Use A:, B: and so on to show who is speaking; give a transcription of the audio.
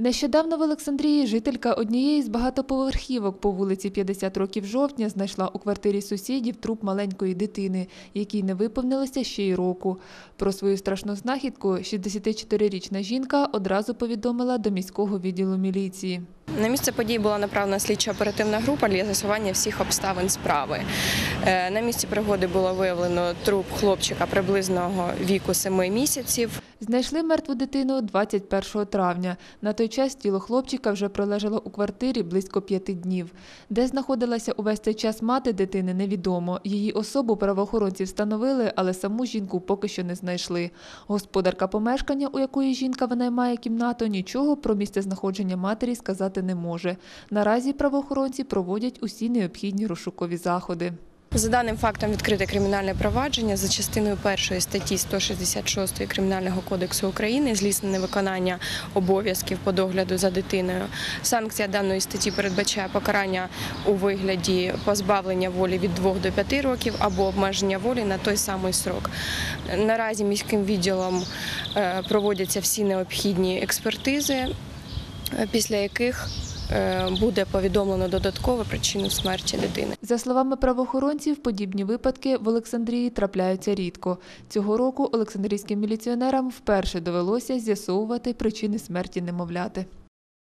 A: Нещодавно в Олександрії жителька однієї з багатоповерхівок по вулиці 50 років жовтня знайшла у квартирі сусідів труп маленької дитини, якій не виповнилося ще й року. Про свою страшну знахідку 64-річна жінка одразу повідомила до міського відділу міліції.
B: На місце події була направлена слідчо-оперативна група для з'ясування всіх обставин справи. Е, На місці пригоди було виявлено труп хлопчика приблизного віку 7 місяців.
A: Знайшли мертву дитину 21 травня. На той час тіло хлопчика вже пролежало у квартирі близько п'яти днів. Де знаходилася увесь цей час мати дитини, невідомо. Її особу правоохоронці встановили, але саму жінку поки що не знайшли. Господарка помешкання, у якої жінка винаймає кімнату, нічого про місце знаходження матері сказати не може. Наразі правоохоронці проводять усі необхідні розшукові заходи.
B: За даним фактом відкрите кримінальне провадження за частиною першої статті 166 Кримінального кодексу України злісне невиконання обов'язків по догляду за дитиною. Санкція даної статті передбачає покарання у вигляді позбавлення волі від 2 до 5 років або обмеження волі на той самий срок. Наразі міським відділом е, проводяться всі необхідні експертизи, після яких е, буде повідомлено додатково причину смерті дитини.
A: За словами правоохоронців, подібні випадки в Олександрії трапляються рідко. Цього року олександрійським міліціонерам вперше довелося з'ясовувати причини смерті немовляти.